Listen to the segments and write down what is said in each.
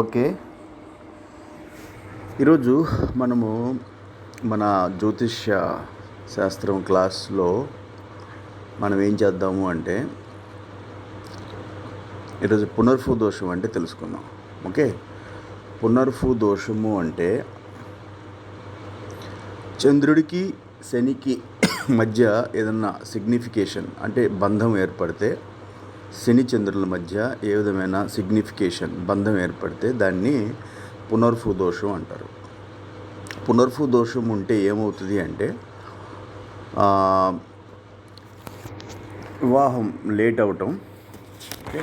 Okay. ఈరోజు మనము మన జ్యోతిష్య శాస్త్రం క్లాస్లో మనం ఏం చేద్దాము అంటే ఈరోజు పునర్ఫు దోషం అంటే తెలుసుకుందాం. ఓకే? పునర్ఫు దోషము అంటే చంద్రుడికి శనికి మధ్య ఏదన్నా సిగ్నిఫికేషన్ అంటే బంధం ఏర్పడితే శని చంద్రుల మధ్య ఏ విధమైన సిగ్నిఫికేషన్ బంధం ఏర్పడితే దాన్ని పునర్ఫు దోషం అంటారు. పునర్ఫు దోషం ఉంటే ఏమవుతుంది అంటే వివాహం లేట్ అవటం ఓకే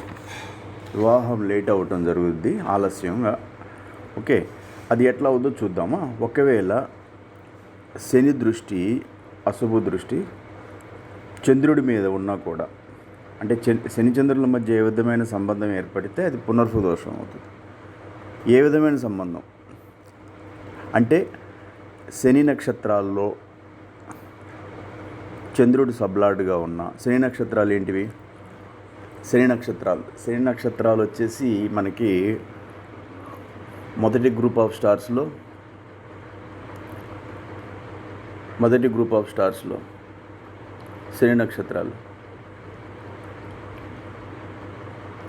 వివాహం లేట్ అవటం జరుగుద్ది ఆలస్యంగా. ఓకే అది ఎట్లా అవుతుందో చూద్దామా? ఒకవేళ శని దృష్టి అశుభ దృష్టి చంద్రుడి మీద ఉన్నా కూడా అంటే చన్- శని చంద్రుల మధ్య ఏ విధమైన సంబంధం ఏర్పడితే అది పునర్ఫు దోషం అవుతుంది. ఏ విధమైన సంబంధం? అంటే శని నక్షత్రాల్లో చంద్రుడు సబ్లాడ్గా ఉన్న శని నక్షత్రాలు ఏంటివి? శని నక్షత్రాలు శని నక్షత్రాలు వచ్చేసి మనకి మొదటి గ్రూప్ ఆఫ్ స్టార్స్లో మొదటి గ్రూప్ ఆఫ్ స్టార్స్లో శని నక్షత్రాలు.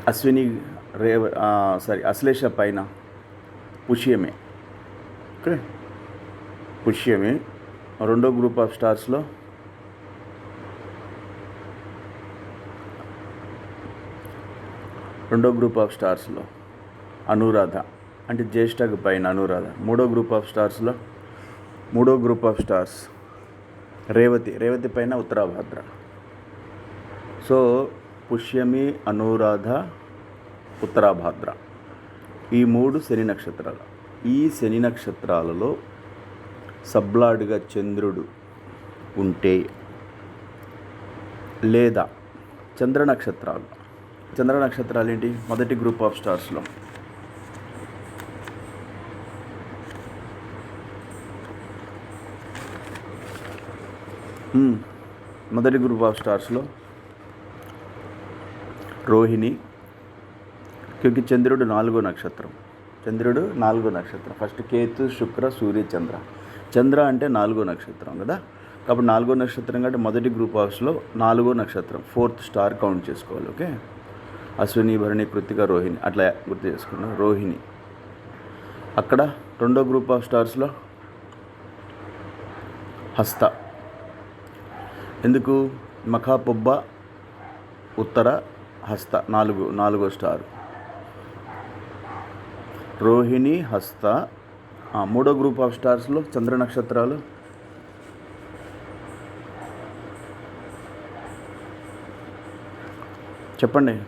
అశ్విని రేవ సారీ అశ్లేష పైన పుష్యమే. ఓకే? పుష్యమే. రెండో గ్రూప్ ఆఫ్ స్టార్స్లో రెండో గ్రూప్ ఆఫ్ స్టార్స్లో అనురాధ అంటే జ్యేష్ఠకు పైన అనురాధ. మూడో గ్రూప్ ఆఫ్ స్టార్స్లో మూడో group of stars Revati Revati పైన ఉత్తరాభద్ర. సో పుష్యమి అనురాధ ఉత్తరాభాద్ర. ఈ మూడు శని నక్షత్రాలు. ఈ శని నక్షత్రాలలో సబ్లాడ్గా చంద్రుడు ఉంటే లేదా చంద్ర నక్షత్రాలు. చంద్ర నక్షత్రాలు ఏంటి? మొదటి గ్రూప్ ఆఫ్ స్టార్స్లో మొదటి గ్రూప్ ఆఫ్ స్టార్స్లో రోహిణి క్యూకి చంద్రుడు నాలుగో నక్షత్రం. చంద్రుడు నాలుగో నక్షత్రం. ఫస్ట్ కేతు శుక్ర సూర్య చంద్ర. చంద్ర అంటే నాలుగో నక్షత్రం కదా? కాబట్టి నాలుగో నక్షత్రం కంటే మొదటి గ్రూప్ ఆఫ్స్లో నాలుగో నక్షత్రం. ఫోర్త్ స్టార్ కౌంట్ చేసుకోవాలి ఓకే? అశ్విని భరణి కృతిక రోహిణి. అట్లా గుర్తు చేసుకున్నాం. రోహిణి. అక్కడ రెండో గ్రూప్ ఆఫ్ స్టార్స్లో హస్త. ఎందుకు? మఖాపుబ్బ ఉత్తర హస్త నాలుగు నాలుగో స్టార్. రోహిణి హస్త మూడో గ్రూప్ ఆఫ్ స్టార్స్లో చంద్ర నక్షత్రాలు. చెప్పండి.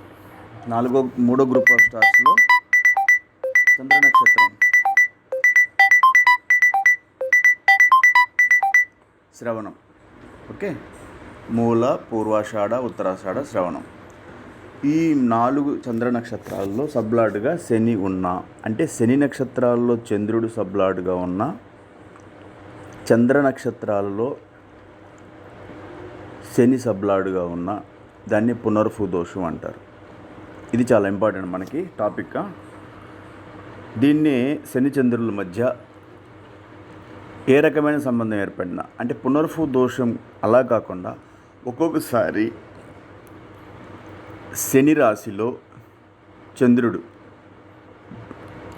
నాలుగో మూడో గ్రూప్ ఆఫ్ స్టార్స్లో చంద్ర నక్షత్రం. శ్రవణం. ఓకే? మూల పూర్వాషాఢ ఉత్తరాషాఢ శ్రవణం. ఈ నాలుగు చంద్ర నక్షత్రాల్లో సబ్లాడ్గా శని ఉన్నా అంటే శని నక్షత్రాల్లో చంద్రుడు సబ్లాడ్గా ఉన్న చంద్ర నక్షత్రాలలో శని సబ్లాడ్గా ఉన్న దాన్ని పునర్ఫు దోషం అంటారు. ఇది చాలా ఇంపార్టెంట్ మనకి టాపిక్ దీన్ని శని చంద్రుల మధ్య ఏ రకమైన సంబంధం ఏర్పడినా అంటే పునర్ఫు దోషం అలా కాకుండా ఒక్కొక్కసారి శని రాశిలో చంద్రుడు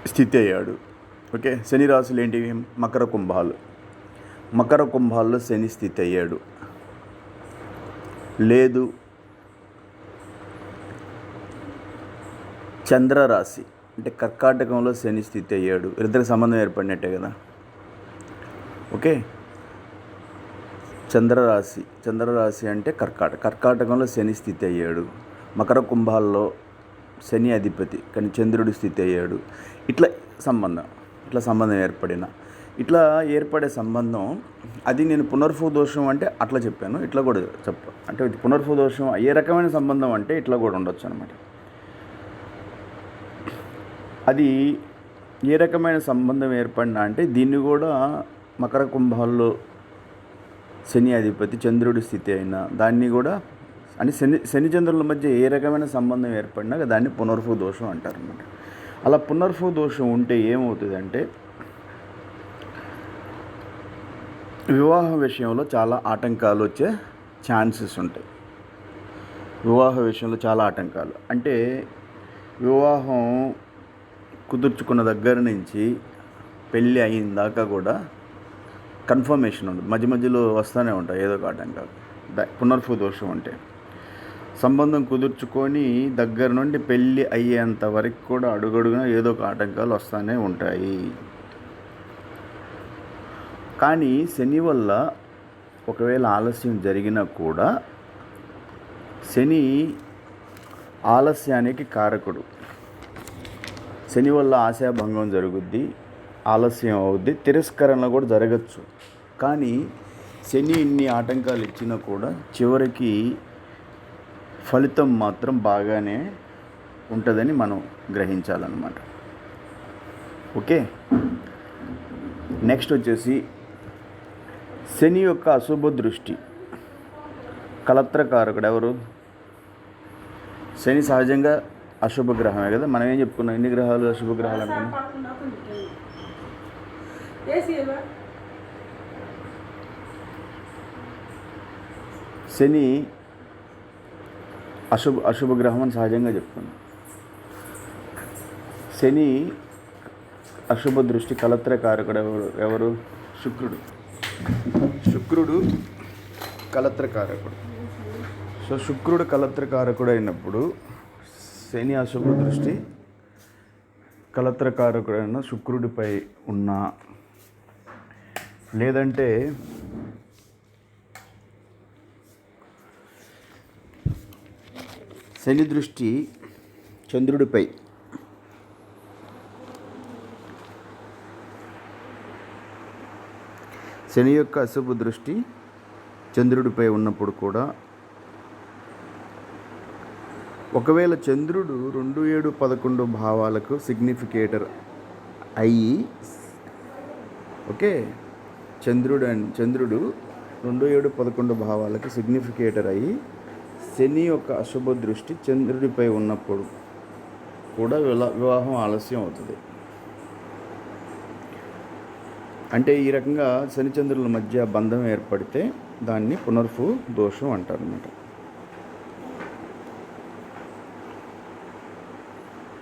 స్థితి అయ్యాడు. ఓకే? శని రాశులు ఏంటివి మకర కుంభాలు. మకర కుంభాల్లో శని స్థితి అయ్యాడు. లేదు. చంద్రరాశి అంటే కర్కాటకంలో శని స్థితి అయ్యాడు. ఇద్దరికి సంబంధం ఏర్పడినట్టే కదా? ఓకే? చంద్రరాశి చంద్రరాశి అంటే కర్కాట కర్కాటకంలో శని స్థితి అయ్యాడు. మకర కుంభాల్లో శని అధిపతి కానీ చంద్రుడి స్థితి అయ్యాడు. ఇట్లా సంబంధం ఇట్లా సంబంధం ఏర్పడిన ఇట్లా ఏర్పడే సంబంధం అది నేను పునర్ఫు దోషం అంటే అట్లా చెప్పాను ఇట్లా కూడా చెప్ప అంటే ఇది దోషం ఏ రకమైన సంబంధం అంటే ఇట్లా కూడా ఉండొచ్చు అనమాట అది ఏ రకమైన సంబంధం ఏర్పడినా అంటే దీన్ని కూడా మకర కుంభాల్లో శని అధిపతి చంద్రుడి స్థితి అయినా దాన్ని కూడా అని శని శని చంద్రుల మధ్య ఏ రకమైన సంబంధం ఏర్పడినా దాన్ని పునర్ఫు దోషం అంటారు అనమాట అలా పునర్ఫు దోషం ఉంటే ఏమవుతుందంటే వివాహ విషయంలో చాలా ఆటంకాలు వచ్చే ఛాన్సెస్ ఉంటాయి. వివాహ విషయంలో చాలా ఆటంకాలు. అంటే వివాహం కుదుర్చుకున్న దగ్గర నుంచి పెళ్ళి అయిన దాకా కూడా కన్ఫర్మేషన్ ఉండదు. మధ్య మధ్యలో వస్తూనే ఉంటాయి ఏదో ఒక ఆటంకాలు. పునర్ఫు దోషం అంటే సంబంధం కుదుర్చుకొని దగ్గర నుండి పెళ్ళి అయ్యేంత వరకు కూడా అడుగడుగున ఏదో ఒక ఆటంకాలు వస్తూనే ఉంటాయి. కానీ శని వల్ల ఒకవేళ ఆలస్యం జరిగినా కూడా శని ఆలస్యానికి కారకుడు. శని వల్ల ఆశాభంగం జరుగుద్ది ఆలస్యం అవుద్ది తిరస్కరణ కూడా జరగచ్చు. కానీ శని ఇన్ని ఆటంకాలు ఇచ్చినా కూడా చివరికి ఫలితం మాత్రం బాగానే ఉంటుందని మనం గ్రహించాలన్నమాట. ఓకే? నెక్స్ట్ వచ్చేసి శని యొక్క అశుభ దృష్టి. కలత్రకారకుడు ఎవరు? శని సహజంగా అశుభ గ్రహమే కదా? మనం ఏం చెప్పుకున్నాం? ఎన్ని గ్రహాలు అశుభ గ్రహాలు అనుకున్నాం? శని అశుభ అశుభ గ్రహం అని సహజంగా చెప్తుంది. శని అశుభ దృష్టి కలత్రకారకుడు ఎవరు? ఎవరు శుక్రుడు. శుక్రుడు కలత్రకారకుడు సో శుక్రుడు కలత్రకారకుడు అయినప్పుడు శని అశుభ దృష్టి కలత్రకారకుడైన శుక్రుడిపై ఉన్న లేదంటే శని దృష్టి చంద్రుడిపై. శని యొక్క అశుభ దృష్టి చంద్రుడిపై ఉన్నప్పుడు కూడా. ఒకవేళ చంద్రుడు రెండు ఏడు పదకొండు భావాలకు సిగ్నిఫికేటర్ అయ్యి ఓకే చంద్రుడు అండ్ చంద్రుడు రెండు ఏడు పదకొండు భావాలకు సిగ్నిఫికేటర్ అయ్యి శని యొక్క అశుభ దృష్టి చంద్రుడిపై ఉన్నప్పుడు కూడా వివాహం ఆలస్యం అవుతుంది. అంటే ఈ రకంగా శనిచంద్రుల మధ్య బంధం ఏర్పడితే దాన్ని పునర్ఫు దోషం అంటారు అన్నమాట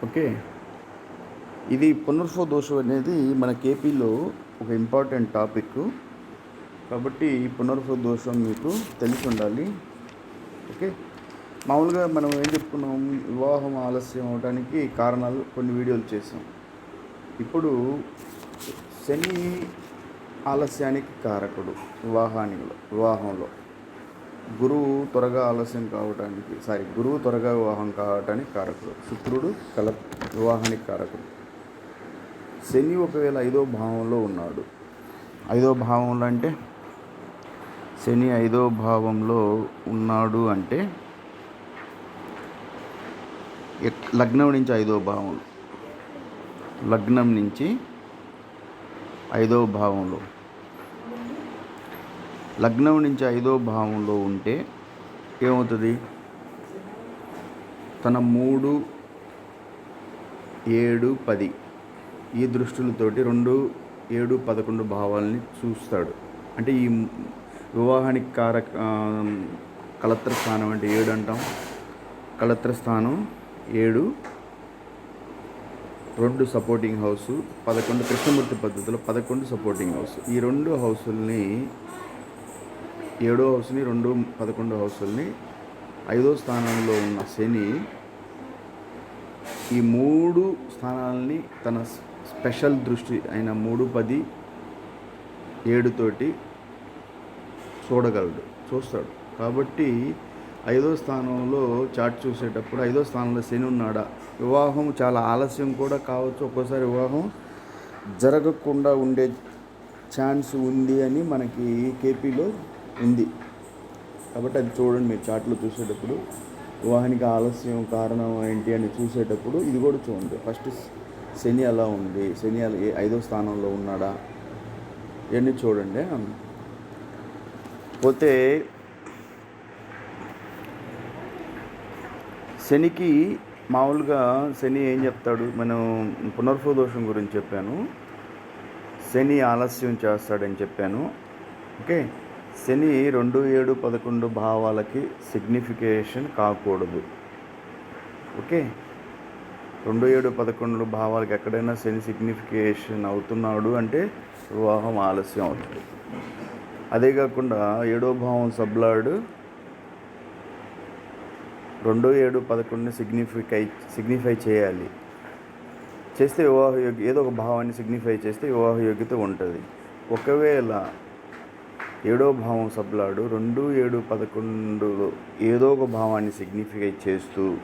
ఓకే. ఇది పునర్ఫు దోషం అనేది మన కేపీలో ఒక ఇంపార్టెంట్ టాపిక్. కాబట్టి ఈ పునర్ఫు దోషం మీకు తెలిసి ఉండాలి. ఓకే? మామూలుగా మనం ఏం చెప్పుకున్నాం? వివాహం ఆలస్యం అవడానికి కారణాలు కొన్ని వీడియోలు చేసాం. ఇప్పుడు శని ఆలస్యానికి కారకుడు వివాహానిలో వివాహంలో. గురువు త్వరగా ఆలస్యం కావడానికి సారీ గురువు త్వరగా వివాహం కావడానికి కారకుడు. శుక్రుడు కల వివాహానికి కారకుడు. శని ఒకవేళ ఐదో భావంలో ఉన్నాడు. ఐదో భావంలో అంటే? శని ఐదో భావంలో ఉన్నాడు అంటే లగ్నం నుంచి ఐదో భావం లగ్నం నుంచి ఐదో భావంలో. లగ్నం నుంచి ఐదో భావంలో ఉంటే ఏమవుతుంది? తన మూడు ఏడు పది ఈ దృష్టిలతోటి రెండు ఏడు పదకొండు భావాలని చూస్తాడు. అంటే ఈ వివాహానికి కారక కలత్ర స్థానం అంటే ఏడు అంటాం. కలత్ర స్థానం ఏడు. రెండు సపోర్టింగ్ హౌస్ పదకొండు కృష్ణమూర్తి పద్ధతిలో పదకొండు సపోర్టింగ్ హౌస్ ఈ రెండు హౌసుల్ని ఏడో హౌస్ని రెండు పదకొండు హౌసుల్ని ఐదో స్థానంలో ఉన్న శని ఈ మూడు స్థానాలని తన స్పెషల్ దృష్టి అయిన మూడు పది ఏడుతోటి చూడగలడు చూస్తాడు. కాబట్టి ఐదో స్థానంలో చాట్ చూసేటప్పుడు ఐదో స్థానంలో శని ఉన్నాడా? వివాహం చాలా ఆలస్యం కూడా కావచ్చు. ఒక్కోసారి వివాహం జరగకుండా ఉండే ఛాన్స్ ఉంది అని మనకి కేపీలో ఉంది. కాబట్టి అది చూడండి మీరు చాట్లో చూసేటప్పుడు. వివాహానికి ఆలస్యం కారణం ఏంటి అని చూసేటప్పుడు ఇది కూడా చూడండి. ఫస్ట్ శని అలా ఉంది? శని అలా ఏ ఐదో స్థానంలో ఉన్నాడా? ఇవన్నీ చూడండి. పోతే శనికి మామూలుగా శని ఏం చెప్తాడు? మనం పునర్వదోషం గురించి చెప్పాను. శని ఆలస్యం చేస్తాడని చెప్పాను. ఓకే? శని రెండు ఏడు పదకొండు భావాలకి సిగ్నిఫికేషన్ కాకూడదు. ఓకే? రెండు ఏడు పదకొండు భావాలకి ఎక్కడైనా శని సిగ్నిఫికేషన్ అవుతున్నాడు అంటే వివాహం ఆలస్యం అవుతుంది. అదే కాకుండా ఏడో భావం సబ్లాడ్ రెండు ఏడు పదకొండుని సిగ్నిఫికై సిగ్నిఫై చేయాలి. చేస్తే వివాహ యోగ్య ఏదో ఒక భావాన్ని సిగ్నిఫై చేస్తే వివాహ యోగ్యత ఉంటుంది. ఒకవేళ ఏడో భావం సబ్లాడు రెండు ఏడు పదకొండులో ఏదో ఒక భావాన్ని సిగ్నిఫై చేస్తూ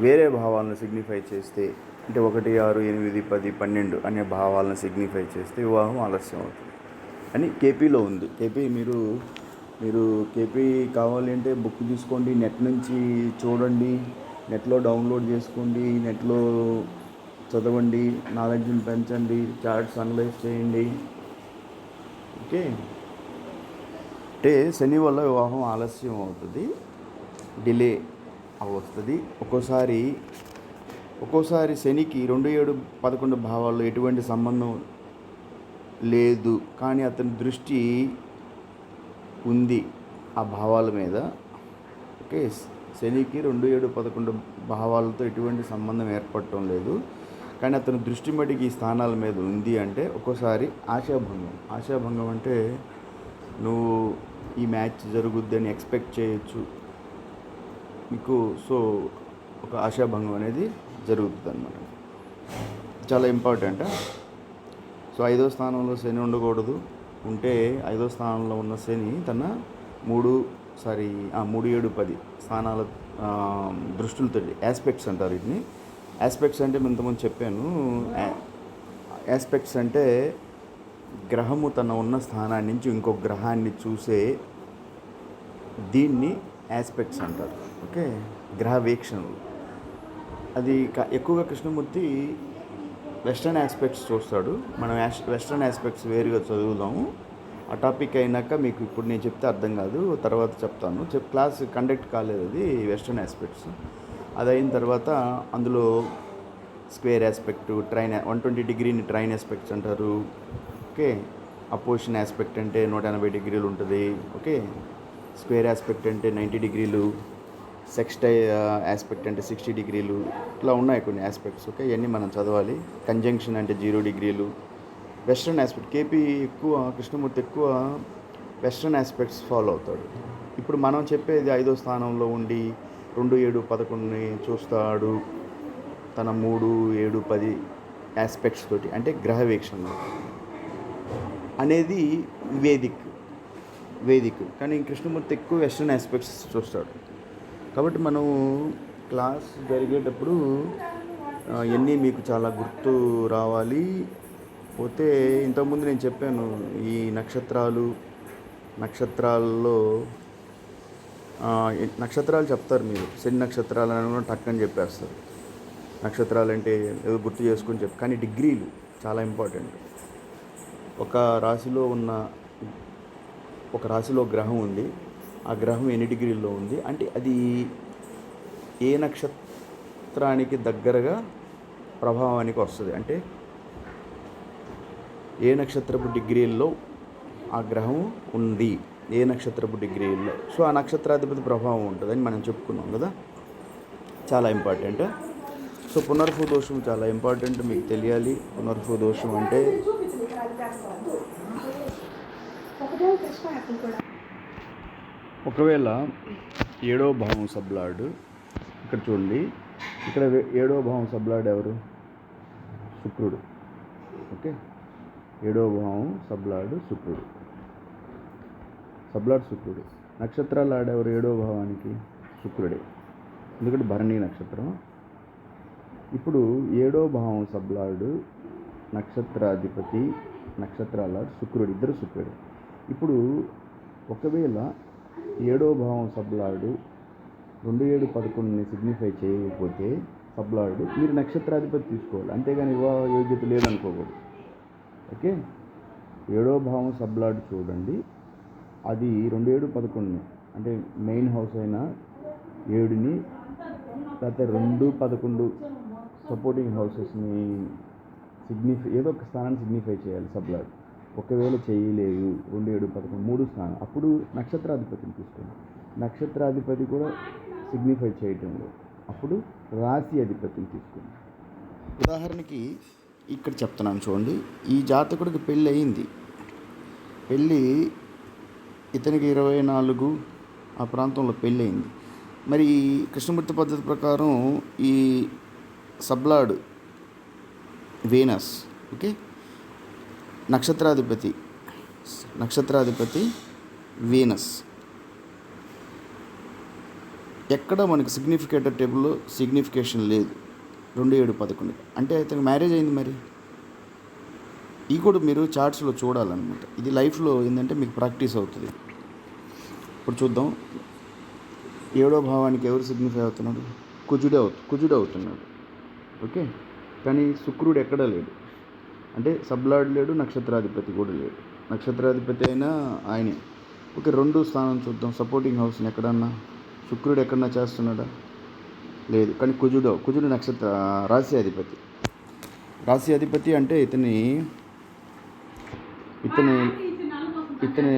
వేరే భావాలను సిగ్నిఫై చేస్తే అంటే ఒకటి ఆరు ఎనిమిది పది పన్నెండు అనే భావాలను సిగ్నిఫై చేస్తే వివాహం ఆలస్యం అవుతుంది. అని కేపీలో ఉంది. కేపీ మీరు మీరు కేపీ కావాలి అంటే బుక్ తీసుకోండి. నెట్ నుంచి చూడండి. నెట్లో డౌన్లోడ్ చేసుకోండి. నెట్లో చదవండి. నాలెడ్జ్ని పెంచండి. చార్ట్స్ అనలైజ్ చేయండి. ఓకే? అంటే శని వల్ల వివాహం ఆలస్యం అవుతుంది. డిలే వస్తుంది ఒక్కోసారి ఒక్కోసారి శనికి రెండు ఏడు పదకొండు భావాల్లో ఎటువంటి సంబంధం లేదు కానీ అతని దృష్టి ఉంది ఆ భావాల మీద. ఓకే శనికి రెండు ఏడు పదకొండు భావాలతో ఎటువంటి సంబంధం ఏర్పడటం లేదు. కానీ అతని దృష్టి మటుకి ఈ స్థానాల మీద ఉంది అంటే ఒక్కోసారి ఆశాభంగం. ఆశాభంగం అంటే నువ్వు ఈ మ్యాచ్ జరుగుద్ది అని ఎక్స్పెక్ట్ చేయొచ్చు. మీకు సో ఒక ఆశాభంగం అనేది జరుగుతుంది అన్నమాట చాలా ఇంపార్టెంట్? సో ఐదో స్థానంలో శని ఉండకూడదు. ఉంటే ఐదో స్థానంలో ఉన్న శని తన మూడు సారీ ఆ, మూడు ఏడు పది స్థానాల దృష్టిలతో ఆస్పెక్ట్స్ అంటారు వీటిని. ఆస్పెక్ట్స్ అంటే నేను ఇంతకుముందు చెప్పాను. ఆస్పెక్ట్స్ అంటే గ్రహము తన ఉన్న స్థానాన్ని నుంచి ఇంకో గ్రహాన్ని చూసే దీన్ని ఆస్పెక్ట్స్ అంటారు. ఓకే? గ్రహ వీక్షణలు. అది ఎక్కువగా కృష్ణమూర్తి వెస్ట్రన్ ఆస్పెక్ట్స్ చూస్తాడు. మనం యాస్ వెస్ట్రన్ ఆస్పెక్ట్స్ వేరుగా చదువుదాము. ఆ టాపిక్ అయినాక మీకు ఇప్పుడు నేను చెప్తే అర్థం కాదు. తర్వాత చెప్తాను. చెప్ క్లాస్ కండక్ట్ కాలేదు అది వెస్ట్రన్ ఆస్పెక్ట్స్ అది అయిన తర్వాత అందులో square aspect trine one twenty డిగ్రీని ట్రైన్ ఆస్పెక్ట్స్ అంటారు. ఓకే? అపోజిషన్ ఆస్పెక్ట్ అంటే నూట ఎనభై డిగ్రీలు ఉంటుంది. ఓకే? స్క్వేర్ ఆస్పెక్ట్ అంటే నైంటీ డిగ్రీలు. సెక్స్టై ఆస్పెక్ట్ uh, అంటే సిక్స్టీ డిగ్రీలు ఇట్లా ఉన్నాయి కొన్ని ఆస్పెక్ట్స్ ఓకే ఇవన్నీ మనం చదవాలి. కంజంక్షన్ అంటే జీరో డిగ్రీలు. వెస్ట్రన్ ఆస్పెక్ట్ కేపీ ఎక్కువ కృష్ణమూర్తి ఎక్కువ వెస్ట్రన్ ఆస్పెక్ట్స్ ఫాలో అవుతాడు. ఇప్పుడు మనం చెప్పేది ఐదో స్థానంలో ఉండి రెండు ఏడు పదకొండుని చూస్తాడు. తన మూడు ఏడు పది ఆస్పెక్ట్స్ తోటి అంటే గ్రహవీక్షణ అనేది వేదిక్ వేదిక్. కానీ కృష్ణమూర్తి ఎక్కువ వెస్ట్రన్ ఆస్పెక్ట్స్ చూస్తాడు. కాబట్టి మనం క్లాస్ జరిగేటప్పుడు ఆ, ఇవన్నీ మీకు చాలా గుర్తు రావాలి. పోతే ఇంతకుముందు నేను చెప్పాను ఈ నక్షత్రాలు నక్షత్రాల్లో నక్షత్రాలు చెప్తారు మీరు. శని నక్షత్రాలు అని కూడా టక్కని చెప్పేస్తారు. నక్షత్రాలు అంటే ఏదో గుర్తు చేసుకొని చెప్పు కానీ డిగ్రీలు చాలా ఇంపార్టెంట్. ఒక రాశిలో ఉన్న ఒక రాశిలో గ్రహం ఉంది. ఆ గ్రహం ఎన్ని డిగ్రీల్లో ఉంది? అంటే అది ఏ నక్షత్రానికి దగ్గరగా ప్రభావానికి వస్తుంది? అంటే ఏ నక్షత్రపు డిగ్రీల్లో ఆ గ్రహం ఉంది? ఏ నక్షత్రపు డిగ్రీల్లో? సో ఆ నక్షత్రాధిపతి ప్రభావం ఉంటుందని మనం చెప్పుకున్నాం కదా? చాలా ఇంపార్టెంట్. సో పునర్భూ దోషం చాలా ఇంపార్టెంట్. మీకు తెలియాలి పునర్భూ దోషం అంటే చూపించింది ఇక్కడ అది చేస్తాను ఒకటే ప్రశ్న అక్కడ కూడా ఒకవేళ ఏడో భావం సబ్లాడ్ ఇక్కడ చూడండి ఇక్కడ ఏడో భావం సబ్లాడ్ ఎవరు? శుక్రుడు. ఓకే? ఏడో భావం సబ్లాడ్ శుక్రుడు. సబ్లాడ్ శుక్రుడు. నక్షత్రాలు ఆడేవారు ఏడో భావానికి శుక్రుడే. ఎందుకంటే భరణి నక్షత్రం. ఇప్పుడు ఏడో భావం సబ్లాడు నక్షత్రాధిపతి నక్షత్రాల శుక్రుడు. ఇద్దరు శుక్రుడు. ఇప్పుడు ఒకవేళ ఏడో భావం సబ్లాడు రెండు ఏడు పదకొండుని సిగ్నిఫై చేయకపోతే సబ్లాడు మీరు నక్షత్రాధిపతి తీసుకోవాలి. అంతేగాని వివాహ యోగ్యత లేదనుకోకూడదు. ఓకే? ఏడో భావం సబ్లాడ్ చూడండి. అది రెండు ఏడు పదకొండుని అంటే మెయిన్ హౌస్ అయిన ఏడుని లేకపోతే రెండు పదకొండు సపోర్టింగ్ హౌసెస్ని సిగ్నిఫై ఏదో ఒక స్థానాన్ని సిగ్నిఫై చేయాలి సబ్లాడ్ ఒకవేళ చేయలేదు రెండు ఏడు పదకొండు మూడు స్థానం అప్పుడు నక్షత్రాధిపతిని తీసుకోండి. నక్షత్రాధిపతి కూడా సిగ్నిఫై చేయటంలో అప్పుడు రాశి అధిపతిని తీసుకోండి. ఉదాహరణకి ఇక్కడ చెప్తున్నాను చూడండి ఈ జాతకుడికి పెళ్ళి అయింది. పెళ్ళి ఇతనికి ఇరవై నాలుగు ఆ ప్రాంతంలో పెళ్ళి అయింది. మరి ఈ కృష్ణమూర్తి పద్ధతి ప్రకారం ఈ సబ్లాడ్ వీనస్ ఓకే? నక్షత్రాధిపతి నక్షత్రాధిపతి వీనస్. ఎక్కడ మనకి సిగ్నిఫికేటర్ టేబుల్లో సిగ్నిఫికేషన్ లేదు. రెండు ఏడు పదకొండు. అంటే ఇతనికి మ్యారేజ్ అయింది మరి? ఈ కూడా మీరు చార్ట్స్లో చూడాలన్నమాట. ఇది లైఫ్లో ఏంటంటే మీకు ప్రాక్టీస్ అవుతుంది. ఇప్పుడు చూద్దాం. ఏడో భావానికి ఎవరు సిగ్నిఫై అవుతున్నాడు? కుజుడే అవుతు కుజుడు అవుతున్నాడు. ఓకే? కానీ శుక్రుడు ఎక్కడా లేడు. అంటే సబ్లాడ్ లేడు నక్షత్రాధిపతి కూడా లేడు. నక్షత్రాధిపతి అయినా ఆయనే. ఓకే రెండు స్థానం చూద్దాం. సపోర్టింగ్ హౌస్ని ఎక్కడన్నా? శుక్రుడు ఎక్కడన్నా చేస్తున్నాడా? లేదు. కానీ కుజుడు కుజుడు నక్షత్ర రాశి అధిపతి. రాశి అధిపతి అంటే ఇతని ఇతని ఇతని